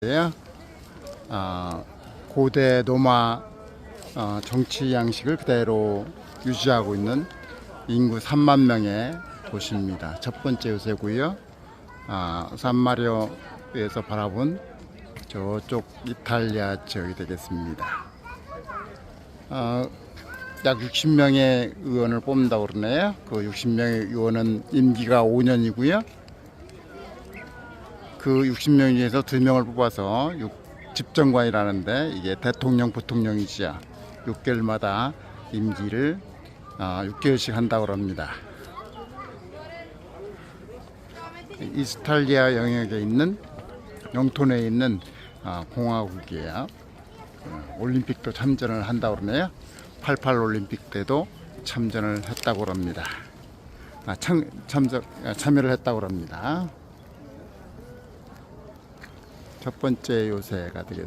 인데요. 아, 고대 로마 어, 정치 양식을 그대로 유지하고 있는 인구 3만 명의 도시입니다. 첫 번째 요새고요. 아, 산마리오에서 바라본 저쪽 이탈리아 지역이 되겠습니다. 어, 약 60명의 의원을 뽑는다고 그러네요. 그 60명의 의원은 임기가 5년이고요. 그 60명 중에서 2명을 뽑아서 육- 집정관이라는데 이게 대통령 부통령이지요. 6개월마다 임기를 아, 6개월씩 한다고 합니다. 이스탈리아 영역에 있는 영토내에 있는 아, 공화국이에요. 어, 올림픽도 참전을 한다고 그러네요. 88 올림픽 때도 참전을 했다고 합니다. 아, 참, 참석, 아, 참여를 했다고 합니다. 첫 번째 요새가 되겠습니다.